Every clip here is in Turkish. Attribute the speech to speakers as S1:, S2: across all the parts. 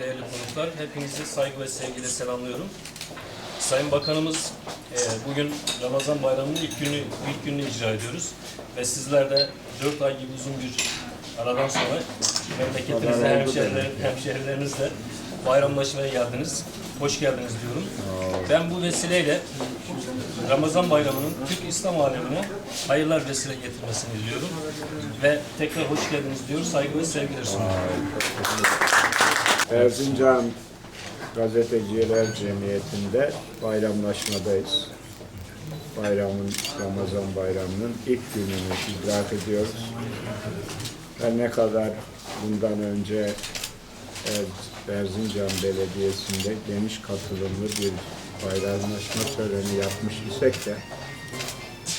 S1: değerli konuklar. Hepinizi saygı ve sevgiyle selamlıyorum. Sayın Bakanımız e, bugün Ramazan Bayramı'nın ilk günü ilk gününü icra ediyoruz. Ve sizler de 4 ay gibi uzun bir aradan sonra memleketinizde hemşehriler, hemşehrilerinizle bayramlaşmaya geldiniz. Hoş geldiniz diyorum. Ben bu vesileyle Ramazan Bayramı'nın Türk İslam alemine hayırlar vesile getirmesini diliyorum. Ve tekrar hoş geldiniz diyoruz. Saygı ve sevgiler sunuyorum.
S2: Erzincan Gazeteciler Cemiyeti'nde bayramlaşmadayız. Bayramın, Ramazan bayramının ilk gününü idrak ediyoruz. Her ne kadar bundan önce Er- Erzincan Belediyesi'nde geniş katılımlı bir bayramlaşma töreni yapmış isek de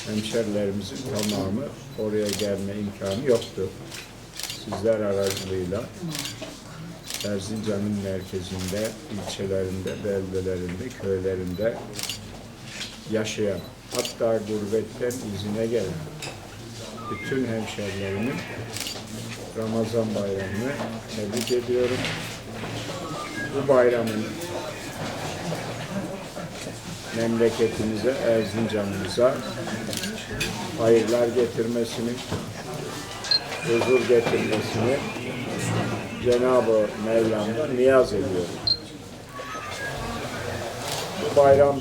S2: hemşerilerimizin tamamı oraya gelme imkanı yoktu. Sizler aracılığıyla Erzincan'ın merkezinde, ilçelerinde, beldelerinde, köylerinde yaşayan, hatta gurbetten izine gelen bütün hemşerilerimin Ramazan bayramını tebrik ediyorum. Bu bayramın memleketimize, Erzincan'ımıza hayırlar getirmesini, huzur getirmesini Cenab-ı Mevlam'dan niyaz ediyorum. Bu bayram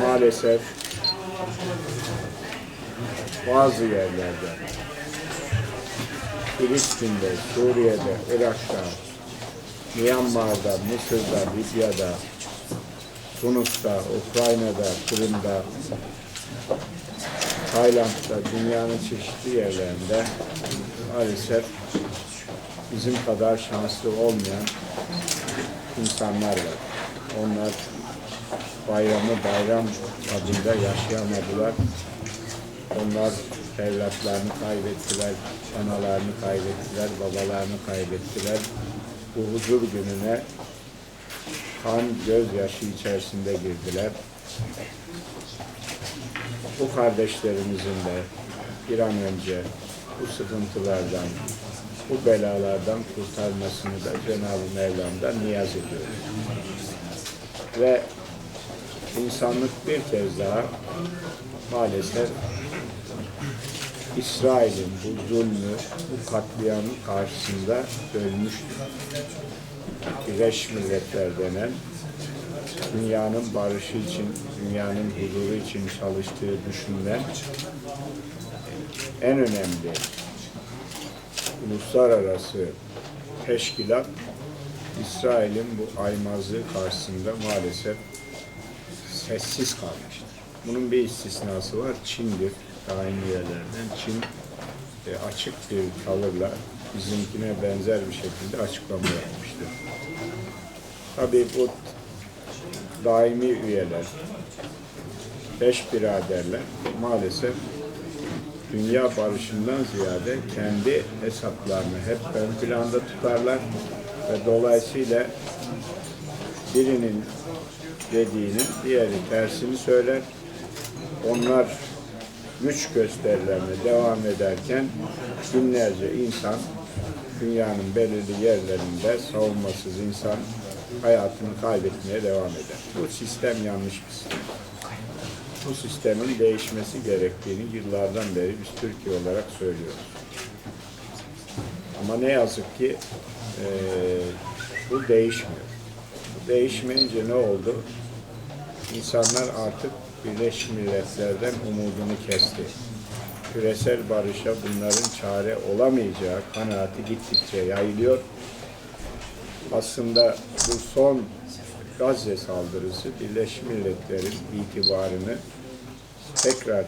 S2: maalesef bazı yerlerde Filistin'de, Suriye'de, Irak'ta, Myanmar'da, Mısır'da, Libya'da, Tunus'ta, Ukrayna'da, Kırım'da, Tayland'da, dünyanın çeşitli yerlerinde maalesef bizim kadar şanslı olmayan insanlar var. Onlar bayramı bayram adında yaşayamadılar. Onlar evlatlarını kaybettiler, analarını kaybettiler, babalarını kaybettiler. Bu huzur gününe kan, gözyaşı içerisinde girdiler bu kardeşlerimizin de bir an önce bu sıkıntılardan, bu belalardan kurtarmasını da Cenab-ı Mevlam'dan niyaz ediyoruz. Ve insanlık bir kez daha maalesef İsrail'in bu zulmü, bu katliamı karşısında ölmüştür. Birleşmiş Milletler denen dünyanın barışı için, dünyanın huzuru için çalıştığı düşünülen en önemli uluslararası teşkilat İsrail'in bu aymazlığı karşısında maalesef sessiz kalmıştır. Bunun bir istisnası var. Çin'dir. Daim üyelerden Çin e, açık bir tavırla bizimkine benzer bir şekilde açıklama yapmıştır. Tabii bu daimi üyeler, beş biraderler maalesef dünya barışından ziyade kendi hesaplarını hep ön planda tutarlar ve dolayısıyla birinin dediğinin diğeri tersini söyler. Onlar güç gösterilerine devam ederken binlerce insan dünyanın belirli yerlerinde savunmasız insan hayatını kaybetmeye devam eder. Bu sistem yanlış bir sistem. Bu sistemin değişmesi gerektiğini yıllardan beri biz Türkiye olarak söylüyoruz. Ama ne yazık ki eee, bu değişmiyor. Değişmeyince ne oldu? İnsanlar artık Birleşmiş Milletler'den umudunu kesti. Küresel barışa bunların çare olamayacağı kanaati gittikçe yayılıyor aslında bu son Gazze saldırısı Birleşmiş Milletler'in itibarını tekrar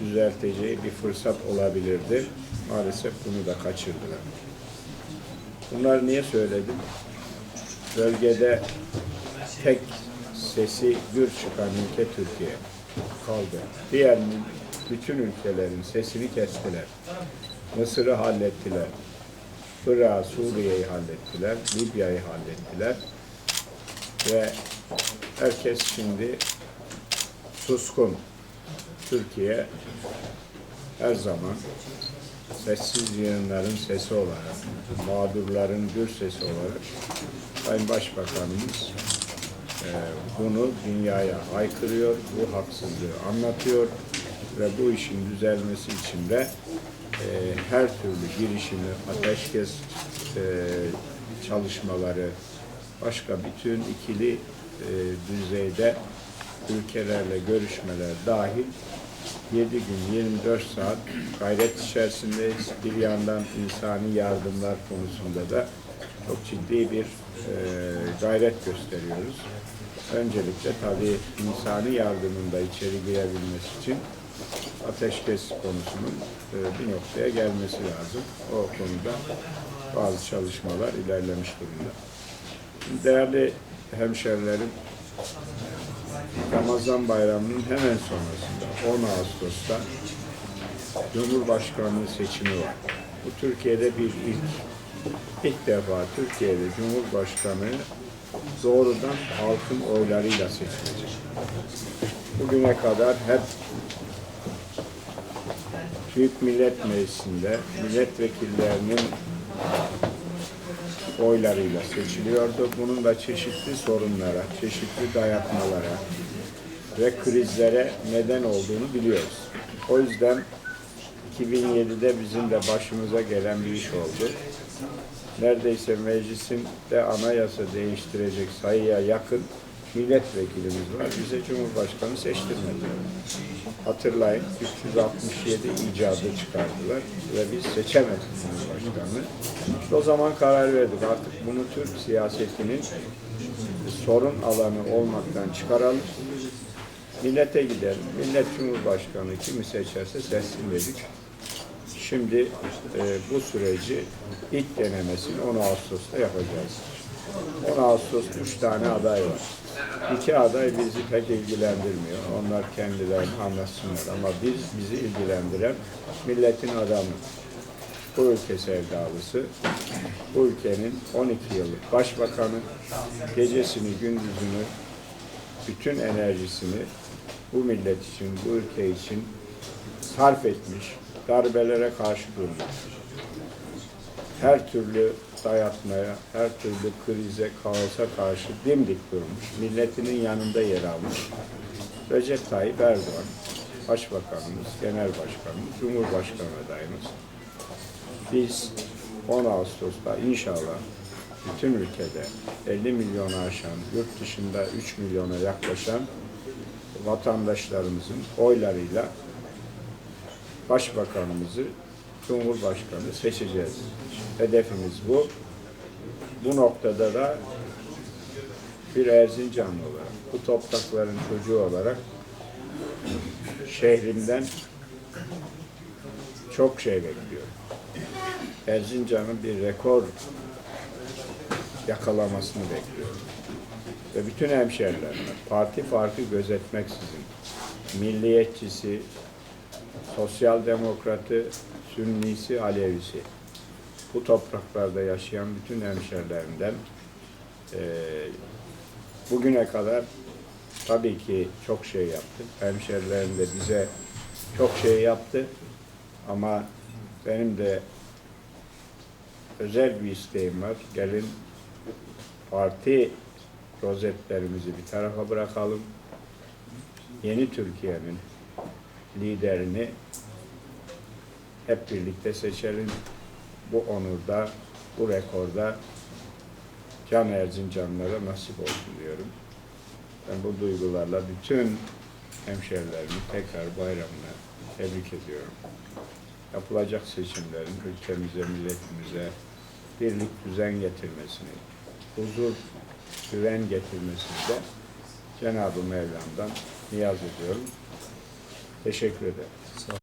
S2: düzelteceği bir fırsat olabilirdi. Maalesef bunu da kaçırdılar. Bunları niye söyledim? Bölgede tek sesi gür çıkan ülke Türkiye kaldı. Diğer bütün ülkelerin sesini kestiler. Mısır'ı hallettiler. Irak'ı, Suriye'yi hallettiler, Libya'yı hallettiler ve herkes şimdi suskun. Türkiye her zaman sessiz yığınların sesi olarak, mağdurların gür sesi olarak Sayın Başbakanımız e, bunu dünyaya aykırıyor, bu haksızlığı anlatıyor ve bu işin düzelmesi için de e, her türlü girişimi, ateşkes e, çalışmaları, başka bütün ikili e, düzeyde ülkelerle görüşmeler dahil 7 gün 24 saat gayret içerisindeyiz. Bir yandan insani yardımlar konusunda da çok ciddi bir e, gayret gösteriyoruz. Öncelikle tabii insani yardımın da içeri girebilmesi için ateşkes konusunun e, bir noktaya gelmesi lazım. O konuda bazı çalışmalar ilerlemiş durumda. Değerli hemşerilerim, Ramazan bayramının hemen sonrasında 10 Ağustos'ta Cumhurbaşkanlığı seçimi var. Bu Türkiye'de bir ilk. İlk defa Türkiye'de Cumhurbaşkanı doğrudan halkın oylarıyla seçilecek. Bugüne kadar hep Büyük Millet Meclisi'nde milletvekillerinin oylarıyla seçiliyordu. Bunun da çeşitli sorunlara, çeşitli dayatmalara ve krizlere neden olduğunu biliyoruz. O yüzden 2007'de bizim de başımıza gelen bir iş oldu. Neredeyse meclisin de anayasa değiştirecek sayıya yakın milletvekilimiz var. Bize Cumhurbaşkanı seçtirmediler. Hatırlayın 367 icadı çıkardılar ve biz seçemedik Cumhurbaşkanı. İşte o zaman karar verdik artık bunu Türk siyasetinin sorun alanı olmaktan çıkaralım. Millete gidelim. Millet Cumhurbaşkanı kimi seçerse seçsin dedik. Şimdi e, bu süreci ilk denemesini 10 Ağustos'ta yapacağız. 10 Ağustos 3 tane aday var. İki aday bizi pek ilgilendirmiyor. Onlar kendilerini anlatsınlar ama biz bizi ilgilendiren milletin adamı. Bu ülke sevdalısı, bu ülkenin 12 yıllık başbakanı, gecesini gündüzünü, bütün enerjisini bu millet için, bu ülke için sarf etmiş, darbelere karşı durmuş. Her türlü dayatmaya, her türlü krize, kaosa karşı dimdik durmuş. Milletinin yanında yer almış. Recep Tayyip Erdoğan, Başbakanımız, Genel Başkanımız, Cumhurbaşkanı adayımız. Biz 10 Ağustos'ta inşallah bütün ülkede 50 milyonu aşan, yurt dışında 3 milyona yaklaşan vatandaşlarımızın oylarıyla Başbakanımızı, Cumhurbaşkanı seçeceğiz. Hedefimiz bu. Bu noktada da bir Erzincanlı olarak, bu toprakların çocuğu olarak şehrimden çok şey bekliyorum. Erzincan'ın bir rekor yakalamasını bekliyorum. Ve bütün hemşerilerime parti farkı gözetmeksizin milliyetçisi, sosyal demokratı, sünnisi, alevisi bu topraklarda yaşayan bütün hemşerilerimden eee, bugüne kadar tabii ki çok şey yaptık. Hemşerilerim de bize çok şey yaptı. Ama benim de özel bir isteğim var. Gelin parti rozetlerimizi bir tarafa bırakalım. Yeni Türkiye'nin liderini hep birlikte seçelim. Bu onurda, bu rekorda Can Erzincanlara nasip olsun diyorum. Ben bu duygularla bütün hemşerilerimi tekrar bayramla tebrik ediyorum. Yapılacak seçimlerin ülkemize, milletimize birlik düzen getirmesini, huzur, güven getirmesini de Cenab-ı Mevlam'dan niyaz ediyorum. Teşekkür ederim.